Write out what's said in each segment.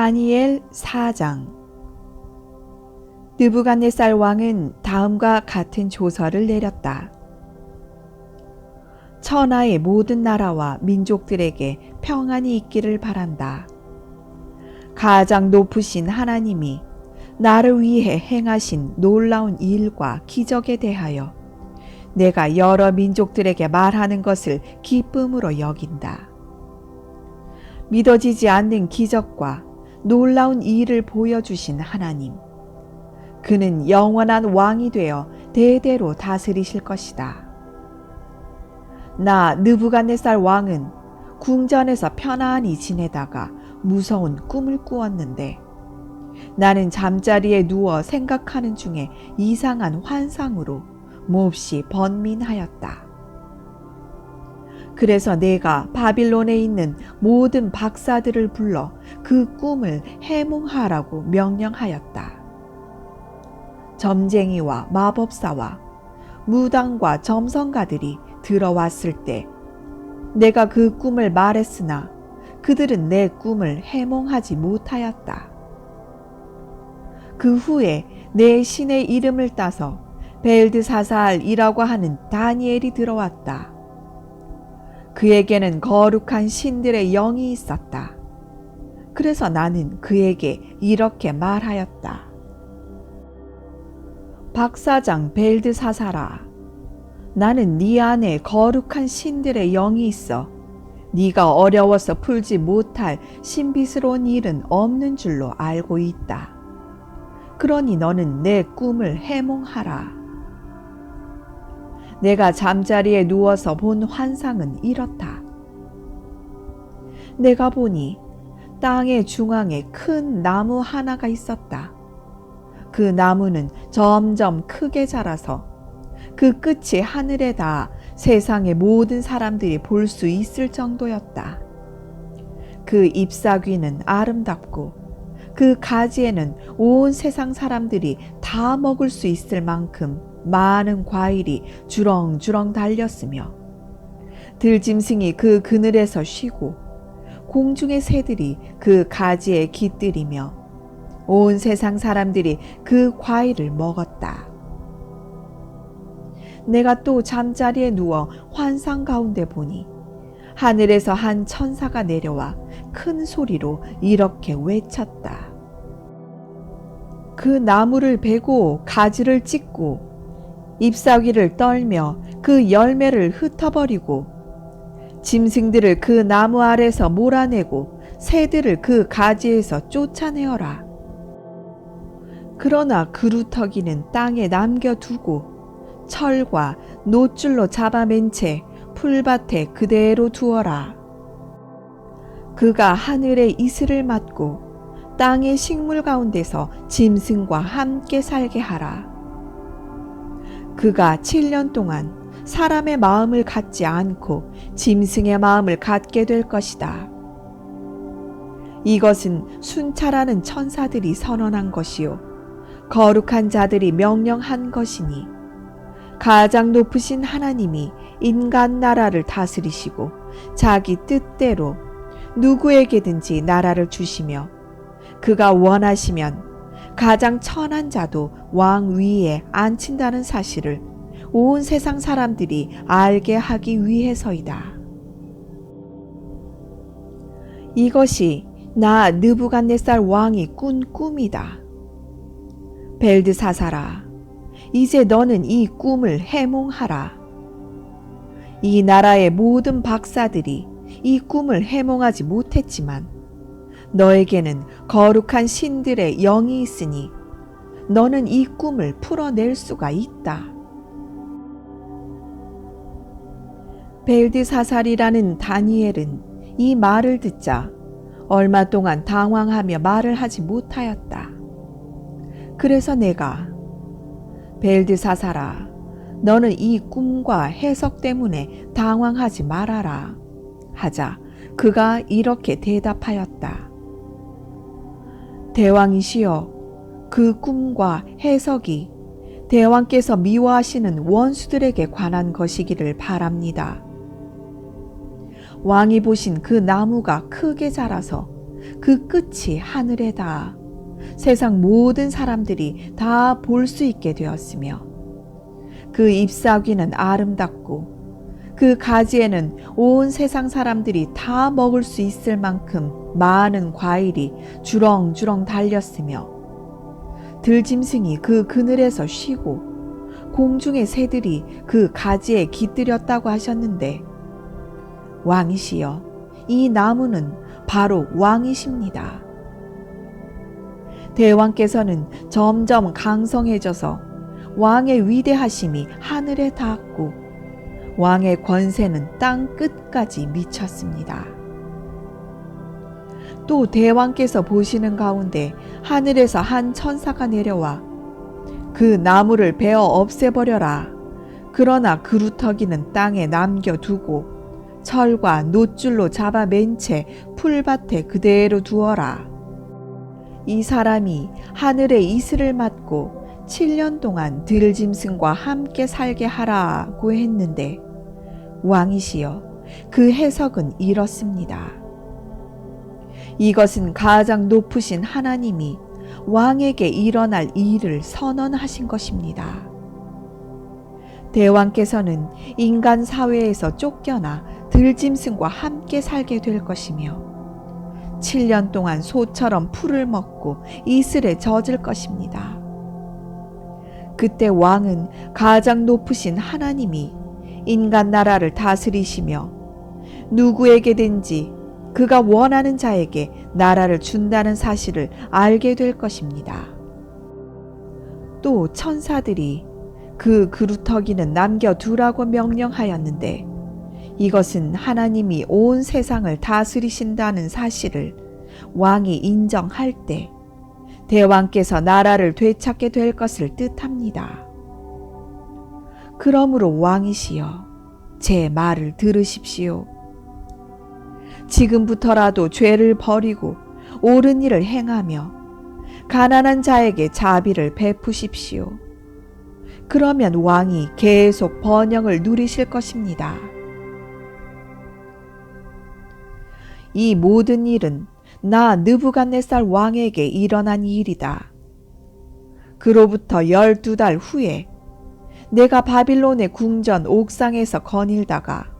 다니엘 4장 느부갓네살 왕은 다음과 같은 조서를 내렸다. 천하의 모든 나라와 민족들에게 평안이 있기를 바란다. 가장 높으신 하나님이 나를 위해 행하신 놀라운 일과 기적에 대하여 내가 여러 민족들에게 말하는 것을 기쁨으로 여긴다. 믿어지지 않는 기적과 놀라운 일을 보여주신 하나님. 그는 영원한 왕이 되어 대대로 다스리실 것이다. 나 느부갓네살 왕은 궁전에서 편안히 지내다가 무서운 꿈을 꾸었는데 나는 잠자리에 누워 생각하는 중에 이상한 환상으로 몹시 번민하였다. 그래서 내가 바빌론에 있는 모든 박사들을 불러 그 꿈을 해몽하라고 명령하였다. 점쟁이와 마법사와 무당과 점성가들이 들어왔을 때 내가 그 꿈을 말했으나 그들은 내 꿈을 해몽하지 못하였다. 그 후에 내 신의 이름을 따서 벨드사살이라고 하는 다니엘이 들어왔다. 그에게는 거룩한 신들의 영이 있었다. 그래서 나는 그에게 이렇게 말하였다. 박사장 벨드사사라. 나는 네 안에 거룩한 신들의 영이 있어 네가 어려워서 풀지 못할 신비스러운 일은 없는 줄로 알고 있다. 그러니 너는 내 꿈을 해몽하라. 내가 잠자리에 누워서 본 환상은 이렇다. 내가 보니 땅의 중앙에 큰 나무 하나가 있었다. 그 나무는 점점 크게 자라서 그 끝이 하늘에 닿아 세상의 모든 사람들이 볼 수 있을 정도였다. 그 잎사귀는 아름답고 그 가지에는 온 세상 사람들이 다 먹을 수 있을 만큼 많은 과일이 주렁주렁 달렸으며 들짐승이 그 그늘에서 쉬고 공중의 새들이 그 가지에 깃들이며 온 세상 사람들이 그 과일을 먹었다. 내가 또 잠자리에 누워 환상 가운데 보니 하늘에서 한 천사가 내려와 큰 소리로 이렇게 외쳤다. 그 나무를 베고 가지를 찢고 잎사귀를 떨며 그 열매를 흩어버리고 짐승들을 그 나무 아래서 몰아내고 새들을 그 가지에서 쫓아내어라. 그러나 그루터기는 땅에 남겨두고 철과 노줄로 잡아맨 채 풀밭에 그대로 두어라. 그가 하늘의 이슬을 맞고 땅의 식물 가운데서 짐승과 함께 살게 하라. 그가 7년 동안 사람의 마음을 갖지 않고 짐승의 마음을 갖게 될 것이다. 이것은 순찰하는 천사들이 선언한 것이요. 거룩한 자들이 명령한 것이니 가장 높으신 하나님이 인간 나라를 다스리시고 자기 뜻대로 누구에게든지 나라를 주시며 그가 원하시면 가장 천한 자도 왕 위에 앉힌다는 사실을 온 세상 사람들이 알게 하기 위해서이다. 이것이 나 느부갓네살 왕이 꾼 꿈이다. 벨드사사라, 이제 너는 이 꿈을 해몽하라. 이 나라의 모든 박사들이 이 꿈을 해몽하지 못했지만 너에게는 거룩한 신들의 영이 있으니 너는 이 꿈을 풀어낼 수가 있다. 벨드사살이라는 다니엘은 이 말을 듣자 얼마 동안 당황하며 말을 하지 못하였다. 그래서 내가 벨드사살아, 너는 이 꿈과 해석 때문에 당황하지 말아라. 하자 그가 이렇게 대답하였다. 대왕이시여, 그 꿈과 해석이 대왕께서 미워하시는 원수들에게 관한 것이기를 바랍니다. 왕이 보신 그 나무가 크게 자라서 그 끝이 하늘에 닿아 세상 모든 사람들이 다 볼 수 있게 되었으며 그 잎사귀는 아름답고 그 가지에는 온 세상 사람들이 다 먹을 수 있을 만큼 많은 과일이 주렁주렁 달렸으며 들짐승이 그 그늘에서 쉬고 공중의 새들이 그 가지에 깃들였다고 하셨는데 왕이시여 이 나무는 바로 왕이십니다. 대왕께서는 점점 강성해져서 왕의 위대하심이 하늘에 닿았고 왕의 권세는 땅 끝까지 미쳤습니다. 또 대왕께서 보시는 가운데 하늘에서 한 천사가 내려와 그 나무를 베어 없애버려라. 그러나 그루터기는 땅에 남겨두고 철과 노줄로 잡아맨 채 풀밭에 그대로 두어라. 이 사람이 하늘의 이슬을 맞고 7년 동안 들짐승과 함께 살게 하라고 했는데 왕이시여 그 해석은 이렇습니다. 이것은 가장 높으신 하나님이 왕에게 일어날 일을 선언하신 것입니다. 대왕께서는 인간 사회에서 쫓겨나 들짐승과 함께 살게 될 것이며 7년 동안 소처럼 풀을 먹고 이슬에 젖을 것입니다. 그때 왕은 가장 높으신 하나님이 인간 나라를 다스리시며 누구에게든지 그가 원하는 자에게 나라를 준다는 사실을 알게 될 것입니다. 또 천사들이 그 그루터기는 남겨두라고 명령하였는데 이것은 하나님이 온 세상을 다스리신다는 사실을 왕이 인정할 때 대왕께서 나라를 되찾게 될 것을 뜻합니다. 그러므로 왕이시여 제 말을 들으십시오. 지금부터라도 죄를 버리고 옳은 일을 행하며 가난한 자에게 자비를 베푸십시오. 그러면 왕이 계속 번영을 누리실 것입니다. 이 모든 일은 나 느부갓네살 왕에게 일어난 일이다. 그로부터 열두 달 후에 내가 바빌론의 궁전 옥상에서 거닐다가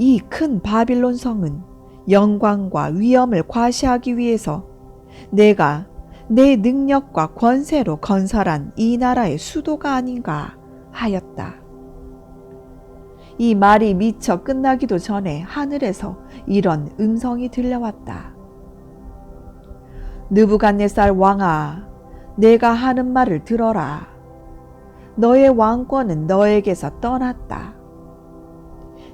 이 큰 바빌론 성은 영광과 위엄을 과시하기 위해서 내가 내 능력과 권세로 건설한 이 나라의 수도가 아닌가 하였다. 이 말이 미처 끝나기도 전에 하늘에서 이런 음성이 들려왔다. 느부갓네살 왕아, 내가 하는 말을 들어라. 너의 왕권은 너에게서 떠났다.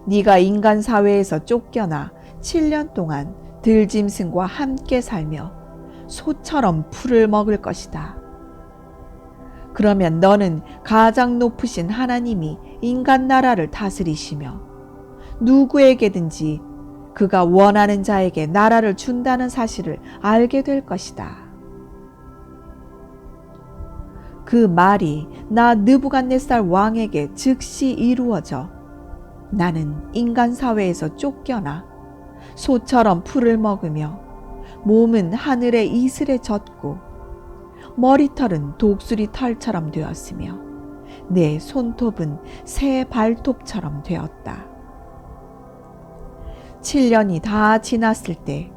네가 인간 사회에서 쫓겨나 7년 동안 들짐승과 함께 살며 소처럼 풀을 먹을 것이다. 그러면 너는 가장 높으신 하나님이 인간 나라를 다스리시며 누구에게든지 그가 원하는 자에게 나라를 준다는 사실을 알게 될 것이다. 그 말이 나 느부갓네살 왕에게 즉시 이루어져 나는 인간 사회에서 쫓겨나 소처럼 풀을 먹으며 몸은 하늘의 이슬에 젖고 머리털은 독수리 털처럼 되었으며 내 손톱은 새 발톱처럼 되었다. 7년이 다 지났을 때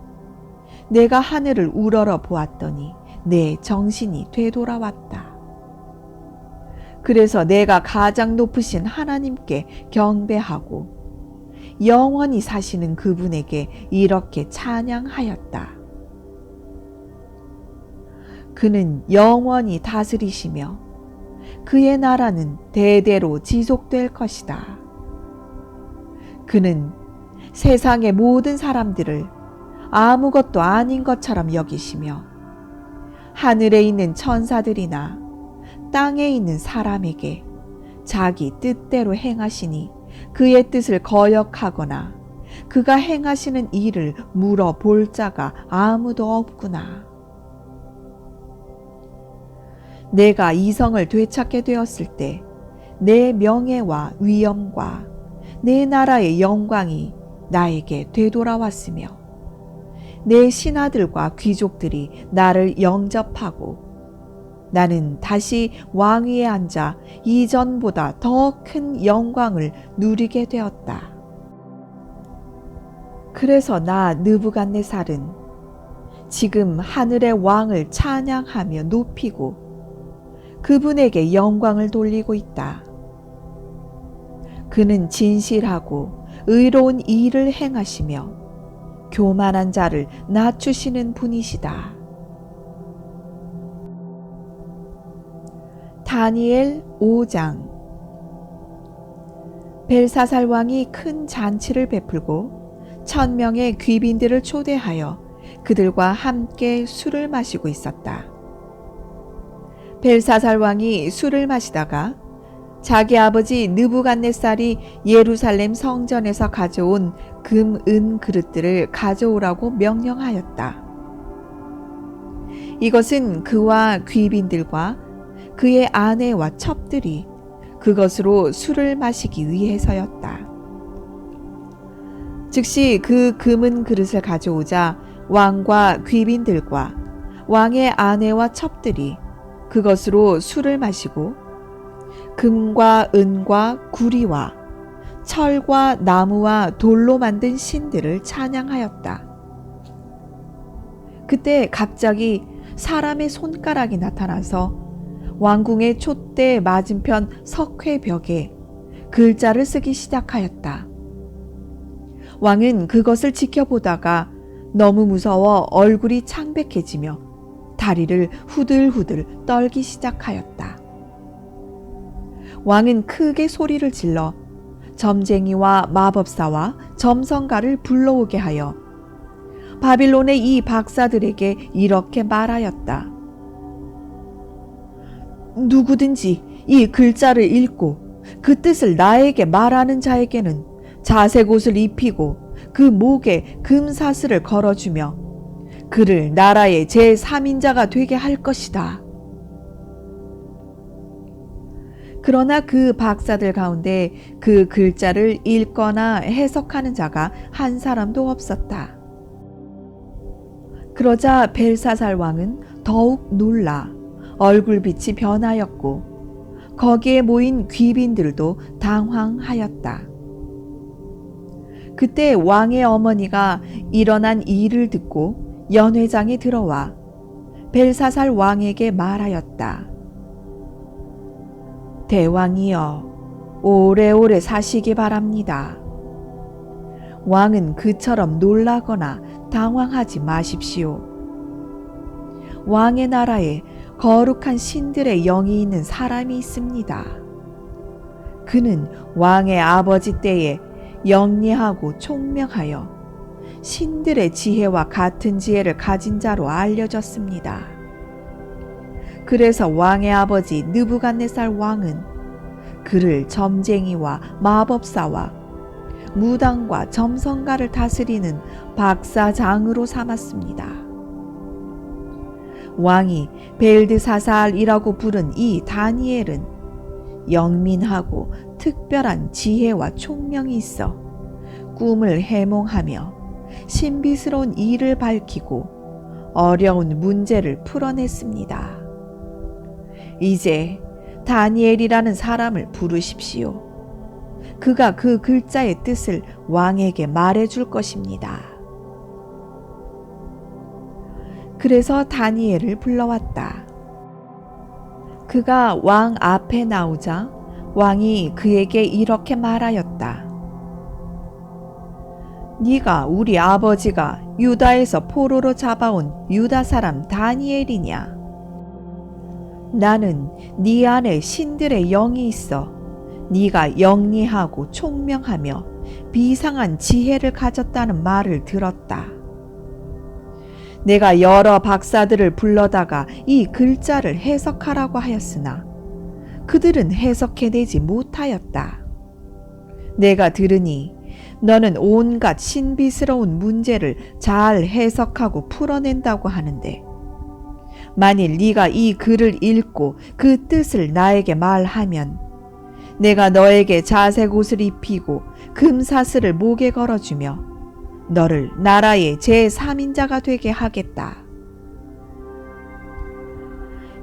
내가 하늘을 우러러 보았더니 내 정신이 되돌아왔다. 그래서 내가 가장 높으신 하나님께 경배하고 영원히 사시는 그분에게 이렇게 찬양하였다. 그는 영원히 다스리시며 그의 나라는 대대로 지속될 것이다. 그는 세상의 모든 사람들을 아무것도 아닌 것처럼 여기시며 하늘에 있는 천사들이나 땅에 있는 사람에게 자기 뜻대로 행하시니 그의 뜻을 거역하거나 그가 행하시는 일을 물어볼 자가 아무도 없구나. 내가 이성을 되찾게 되었을 때 내 명예와 위엄과 내 나라의 영광이 나에게 되돌아왔으며 내 신하들과 귀족들이 나를 영접하고 나는 다시 왕위에 앉아 이전보다 더 큰 영광을 누리게 되었다. 그래서 나 느부갓네살은 지금 하늘의 왕을 찬양하며 높이고 그분에게 영광을 돌리고 있다. 그는 진실하고 의로운 일을 행하시며 교만한 자를 낮추시는 분이시다. 다니엘 5장 벨사살 왕이 큰 잔치를 베풀고 천 명의 귀빈들을 초대하여 그들과 함께 술을 마시고 있었다. 벨사살 왕이 술을 마시다가 자기 아버지 느부갓네살이 예루살렘 성전에서 가져온 금, 은 그릇들을 가져오라고 명령하였다. 이것은 그와 귀빈들과 그의 아내와 첩들이 그것으로 술을 마시기 위해서였다. 즉시 그 금은 그릇을 가져오자 왕과 귀빈들과 왕의 아내와 첩들이 그것으로 술을 마시고 금과 은과 구리와 철과 나무와 돌로 만든 신들을 찬양하였다. 그때 갑자기 사람의 손가락이 나타나서 왕궁의 촛대 맞은편 석회벽에 글자를 쓰기 시작하였다. 왕은 그것을 지켜보다가 너무 무서워 얼굴이 창백해지며 다리를 후들후들 떨기 시작하였다. 왕은 크게 소리를 질러 점쟁이와 마법사와 점성가를 불러오게 하여 바빌론의 이 박사들에게 이렇게 말하였다. 누구든지 이 글자를 읽고 그 뜻을 나에게 말하는 자에게는 자색 옷을 입히고 그 목에 금사슬을 걸어주며 그를 나라의 제3인자가 되게 할 것이다. 그러나 그 박사들 가운데 그 글자를 읽거나 해석하는 자가 한 사람도 없었다. 그러자 벨사살 왕은 더욱 놀라 얼굴빛이 변하였고 거기에 모인 귀빈들도 당황하였다. 그때 왕의 어머니가 일어난 일을 듣고 연회장에 들어와 벨사살 왕에게 말하였다. 대왕이여, 오래오래 사시기 바랍니다. 왕은 그처럼 놀라거나 당황하지 마십시오. 왕의 나라에 거룩한 신들의 영이 있는 사람이 있습니다. 그는 왕의 아버지 때에 영리하고 총명하여 신들의 지혜와 같은 지혜를 가진 자로 알려졌습니다. 그래서 왕의 아버지 느부갓네살 왕은 그를 점쟁이와 마법사와 무당과 점성가를 다스리는 박사장으로 삼았습니다. 왕이 벨드사살이라고 부른 이 다니엘은 영민하고 특별한 지혜와 총명이 있어 꿈을 해몽하며 신비스러운 일을 밝히고 어려운 문제를 풀어냈습니다. 이제 다니엘이라는 사람을 부르십시오. 그가 그 글자의 뜻을 왕에게 말해줄 것입니다. 그래서 다니엘을 불러왔다. 그가 왕 앞에 나오자 왕이 그에게 이렇게 말하였다. 네가 우리 아버지가 유다에서 포로로 잡아온 유다 사람 다니엘이냐? 나는 네 안에 신들의 영이 있어 네가 영리하고 총명하며 비상한 지혜를 가졌다는 말을 들었다. 내가 여러 박사들을 불러다가 이 글자를 해석하라고 하였으나 그들은 해석해내지 못하였다. 내가 들으니 너는 온갖 신비스러운 문제를 잘 해석하고 풀어낸다고 하는데 만일 네가 이 글을 읽고 그 뜻을 나에게 말하면 내가 너에게 자색 옷을 입히고 금사슬을 목에 걸어주며 너를 나라의 제3인자가 되게 하겠다.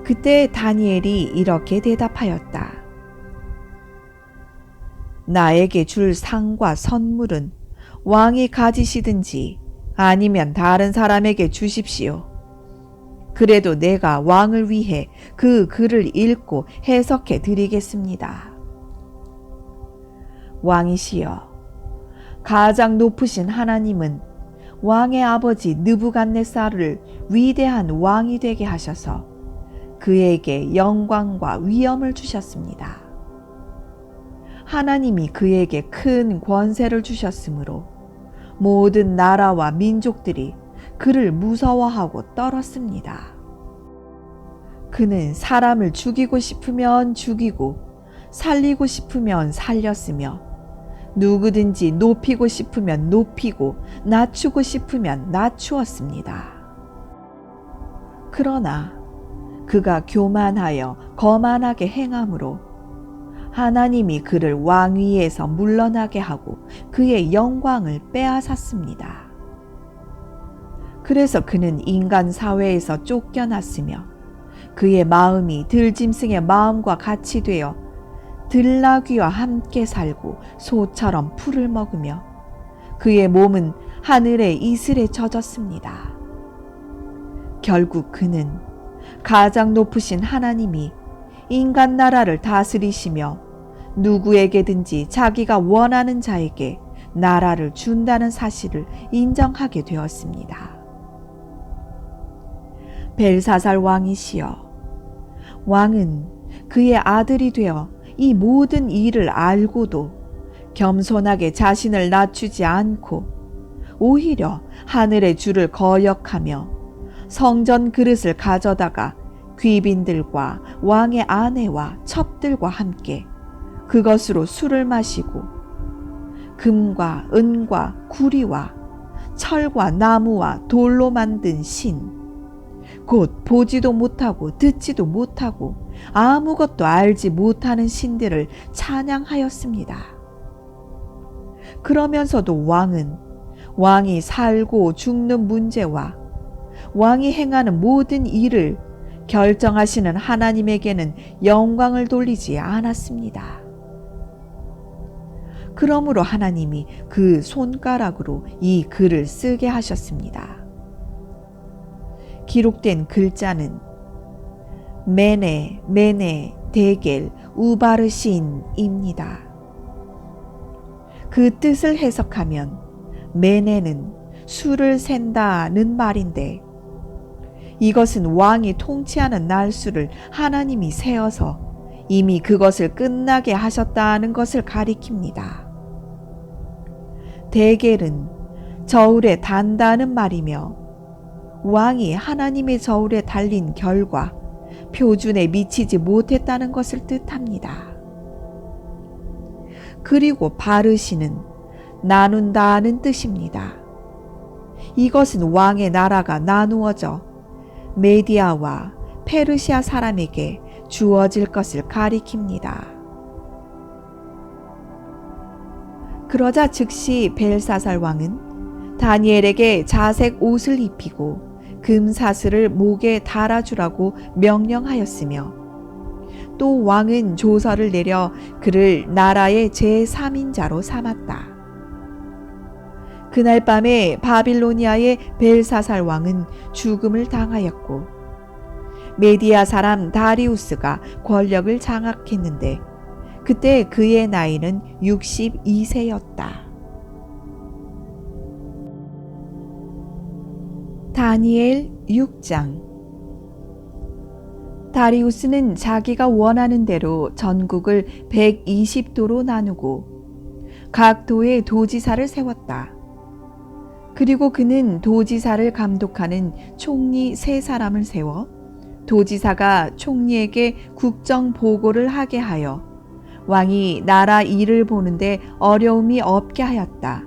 그때 다니엘이 이렇게 대답하였다. 나에게 줄 상과 선물은 왕이 가지시든지 아니면 다른 사람에게 주십시오. 그래도 내가 왕을 위해 그 글을 읽고 해석해 드리겠습니다. 왕이시여, 가장 높으신 하나님은 왕의 아버지 느부갓네살을 위대한 왕이 되게 하셔서 그에게 영광과 위엄을 주셨습니다. 하나님이 그에게 큰 권세를 주셨으므로 모든 나라와 민족들이 그를 무서워하고 떨었습니다. 그는 사람을 죽이고 싶으면 죽이고 살리고 싶으면 살렸으며 누구든지 높이고 싶으면 높이고 낮추고 싶으면 낮추었습니다. 그러나 그가 교만하여 거만하게 행함으로 하나님이 그를 왕위에서 물러나게 하고 그의 영광을 빼앗았습니다. 그래서 그는 인간 사회에서 쫓겨났으며 그의 마음이 들짐승의 마음과 같이 되어 들나귀와 함께 살고 소처럼 풀을 먹으며 그의 몸은 하늘의 이슬에 젖었습니다. 결국 그는 가장 높으신 하나님이 인간 나라를 다스리시며 누구에게든지 자기가 원하는 자에게 나라를 준다는 사실을 인정하게 되었습니다. 벨사살 왕이시여, 왕은 그의 아들이 되어 이 모든 일을 알고도 겸손하게 자신을 낮추지 않고 오히려 하늘의 주를 거역하며 성전 그릇을 가져다가 귀빈들과 왕의 아내와 첩들과 함께 그것으로 술을 마시고 금과 은과 구리와 철과 나무와 돌로 만든 신, 곧 보지도 못하고 듣지도 못하고 아무것도 알지 못하는 신들을 찬양하였습니다. 그러면서도 왕은 왕이 살고 죽는 문제와 왕이 행하는 모든 일을 결정하시는 하나님에게는 영광을 돌리지 않았습니다. 그러므로 하나님이 그 손가락으로 이 글을 쓰게 하셨습니다. 기록된 글자는 메네, 메네, 데겔, 우바르신입니다. 그 뜻을 해석하면 메네는 수를 센다는 말인데 이것은 왕이 통치하는 날수를 하나님이 세어서 이미 그것을 끝나게 하셨다는 것을 가리킵니다. 대겔은 저울에 단다는 말이며 왕이 하나님의 저울에 달린 결과 표준에 미치지 못했다는 것을 뜻합니다. 그리고 바르시는 나눈다는 뜻입니다. 이것은 왕의 나라가 나누어져 메디아와 페르시아 사람에게 주어질 것을 가리킵니다. 그러자 즉시 벨사살 왕은 다니엘에게 자색 옷을 입히고 금사슬을 목에 달아주라고 명령하였으며 또 왕은 조서를 내려 그를 나라의 제3인자로 삼았다. 그날 밤에 바빌로니아의 벨사살 왕은 죽음을 당하였고 메디아 사람 다리우스가 권력을 장악했는데 그때 그의 나이는 62세였다. 다니엘 6장 다리우스는 자기가 원하는 대로 전국을 120도로 나누고 각 도에 도지사를 세웠다. 그리고 그는 도지사를 감독하는 총리 세 사람을 세워 도지사가 총리에게 국정 보고를 하게 하여 왕이 나라 일을 보는데 어려움이 없게 하였다.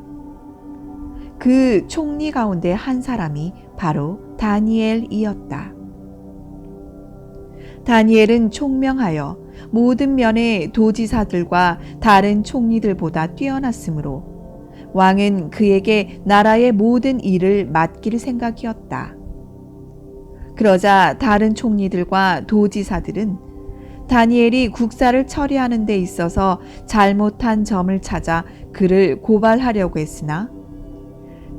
그 총리 가운데 한 사람이 바로 다니엘이었다. 다니엘은 총명하여 모든 면의 도지사들과 다른 총리들보다 뛰어났으므로 왕은 그에게 나라의 모든 일을 맡길 생각이었다. 그러자 다른 총리들과 도지사들은 다니엘이 국사를 처리하는 데 있어서 잘못한 점을 찾아 그를 고발하려고 했으나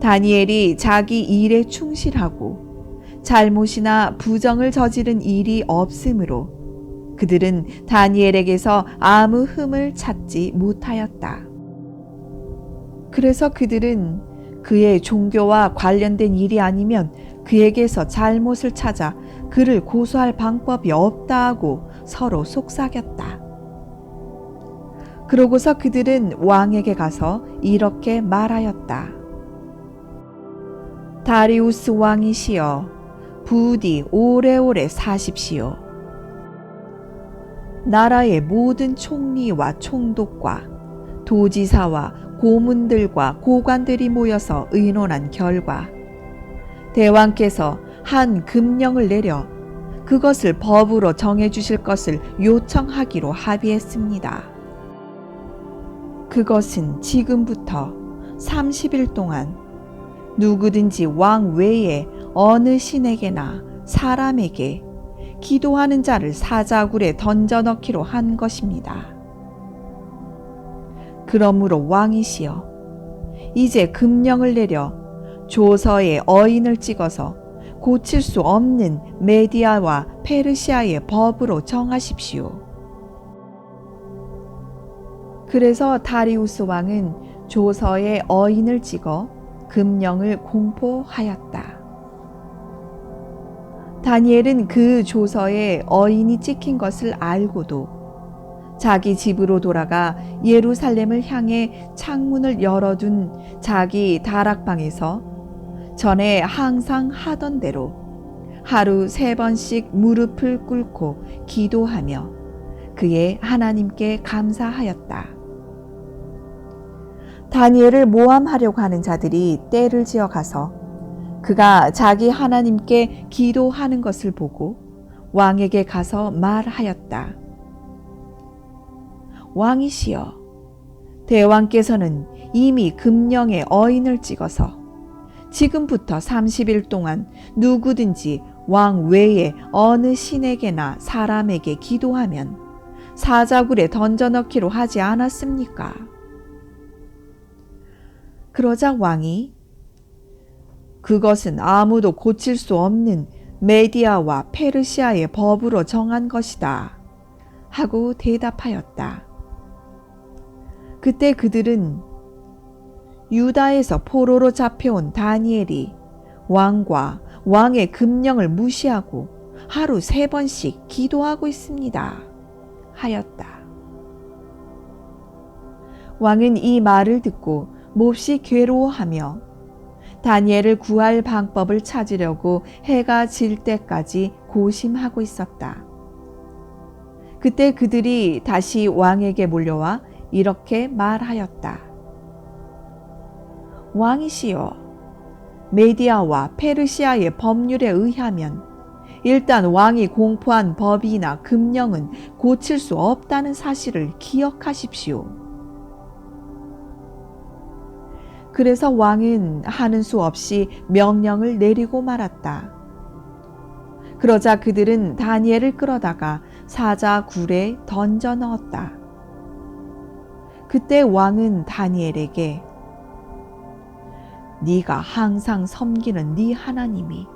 다니엘이 자기 일에 충실하고 잘못이나 부정을 저지른 일이 없으므로 그들은 다니엘에게서 아무 흠을 찾지 못하였다. 그래서 그들은 그의 종교와 관련된 일이 아니면 그에게서 잘못을 찾아 그를 고소할 방법이 없다 하고 서로 속삭였다. 그러고서 그들은 왕에게 가서 이렇게 말하였다. 다리우스 왕이시여, 부디 오래오래 사십시오. 나라의 모든 총리와 총독과 도지사와 고문들과 고관들이 모여서 의논한 결과 대왕께서 한 금령을 내려 그것을 법으로 정해 주실 것을 요청하기로 합의했습니다. 그것은 지금부터 30일 동안 누구든지 왕 외에 어느 신에게나 사람에게 기도하는 자를 사자굴에 던져 넣기로 한 것입니다. 그러므로 왕이시여 이제 금령을 내려 조서에 어인을 찍어서 고칠 수 없는 메디아와 페르시아의 법으로 정하십시오. 그래서 다리우스 왕은 조서에 어인을 찍어 금령을 공포하였다. 다니엘은 그 조서에 어인이 찍힌 것을 알고도 자기 집으로 돌아가 예루살렘을 향해 창문을 열어둔 자기 다락방에서 전에 항상 하던 대로 하루 세 번씩 무릎을 꿇고 기도하며 그의 하나님께 감사하였다. 다니엘을 모함하려고 하는 자들이 때를 지어 가서 그가 자기 하나님께 기도하는 것을 보고 왕에게 가서 말하였다. 왕이시여, 대왕께서는 이미 금령에 어인을 찍어서 지금부터 30일 동안 누구든지 왕 외에 어느 신에게나 사람에게 기도하면 사자굴에 던져넣기로 하지 않았습니까? 그러자 왕이 그것은 아무도 고칠 수 없는 메디아와 페르시아의 법으로 정한 것이다. 하고 대답하였다. 그때 그들은 유다에서 포로로 잡혀온 다니엘이 왕과 왕의 금령을 무시하고 하루 세 번씩 기도하고 있습니다. 하였다. 왕은 이 말을 듣고 몹시 괴로워하며 다니엘을 구할 방법을 찾으려고 해가 질 때까지 고심하고 있었다. 그때 그들이 다시 왕에게 몰려와 이렇게 말하였다. 왕이시여, 메디아와 페르시아의 법률에 의하면 일단 왕이 공포한 법이나 금령은 고칠 수 없다는 사실을 기억하십시오. 그래서 왕은 하는 수 없이 명령을 내리고 말았다. 그러자 그들은 다니엘을 끌어다가 사자 굴에 던져 넣었다. 그때 왕은 다니엘에게 네가 항상 섬기는 네 하나님이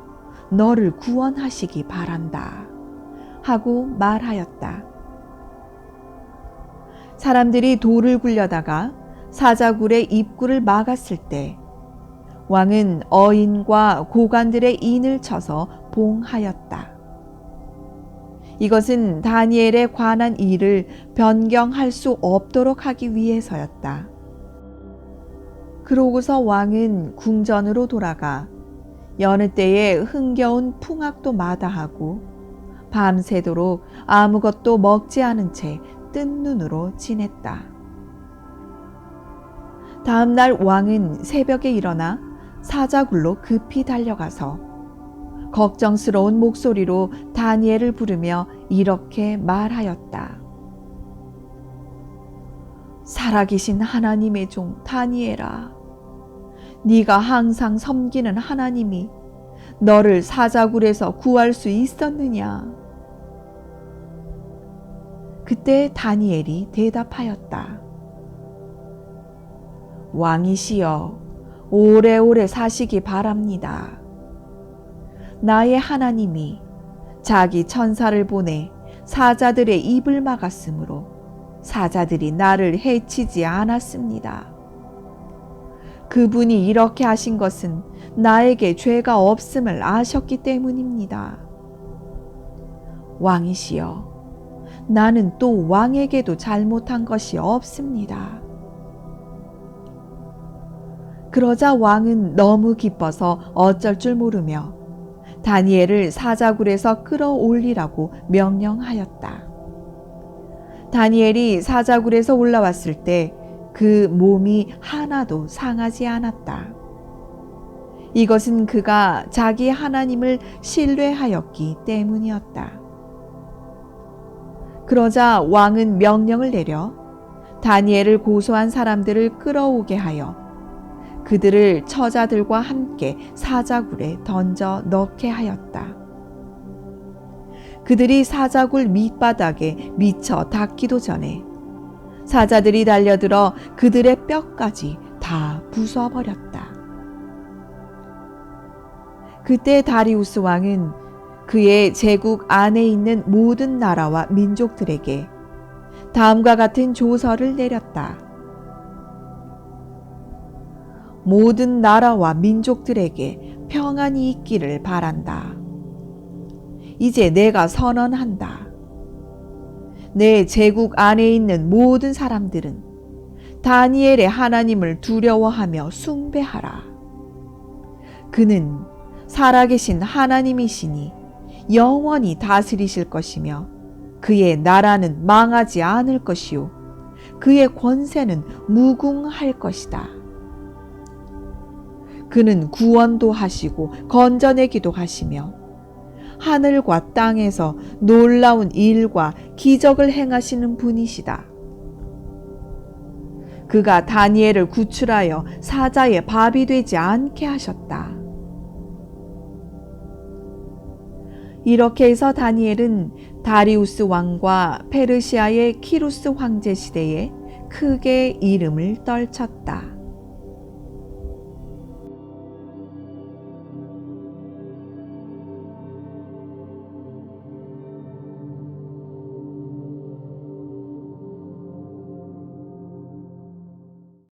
너를 구원하시기 바란다. 하고 말하였다. 사람들이 돌을 굴려다가 사자굴의 입구를 막았을 때 왕은 어인과 고관들의 인을 쳐서 봉하였다. 이것은 다니엘에 관한 일을 변경할 수 없도록 하기 위해서였다. 그러고서 왕은 궁전으로 돌아가 여느 때에 흥겨운 풍악도 마다하고 밤새도록 아무것도 먹지 않은 채 뜬 눈으로 지냈다. 다음 날 왕은 새벽에 일어나 사자굴로 급히 달려가서 걱정스러운 목소리로 다니엘을 부르며 이렇게 말하였다. 살아계신 하나님의 종 다니엘아, 네가 항상 섬기는 하나님이 너를 사자굴에서 구할 수 있었느냐? 그때 다니엘이 대답하였다. 왕이시여, 오래오래 사시기 바랍니다. 나의 하나님이 자기 천사를 보내 사자들의 입을 막았으므로 사자들이 나를 해치지 않았습니다. 그분이 이렇게 하신 것은 나에게 죄가 없음을 아셨기 때문입니다. 왕이시여, 나는 또 왕에게도 잘못한 것이 없습니다. 그러자 왕은 너무 기뻐서 어쩔 줄 모르며 다니엘을 사자굴에서 끌어올리라고 명령하였다. 다니엘이 사자굴에서 올라왔을 때 그 몸이 하나도 상하지 않았다. 이것은 그가 자기 하나님을 신뢰하였기 때문이었다. 그러자 왕은 명령을 내려 다니엘을 고소한 사람들을 끌어오게 하여 그들을 처자들과 함께 사자굴에 던져 넣게 하였다. 그들이 사자굴 밑바닥에 미쳐 닿기도 전에 사자들이 달려들어 그들의 뼈까지 다 부숴버렸다. 그때 다리우스 왕은 그의 제국 안에 있는 모든 나라와 민족들에게 다음과 같은 조서를 내렸다. 모든 나라와 민족들에게 평안이 있기를 바란다. 이제 내가 선언한다. 내 제국 안에 있는 모든 사람들은 다니엘의 하나님을 두려워하며 숭배하라. 그는 살아계신 하나님이시니 영원히 다스리실 것이며 그의 나라는 망하지 않을 것이요. 그의 권세는 무궁할 것이다. 그는 구원도 하시고 건져내기도 하시며 하늘과 땅에서 놀라운 일과 기적을 행하시는 분이시다. 그가 다니엘을 구출하여 사자의 밥이 되지 않게 하셨다. 이렇게 해서 다니엘은 다리우스 왕과 페르시아의 키루스 황제 시대에 크게 이름을 떨쳤다.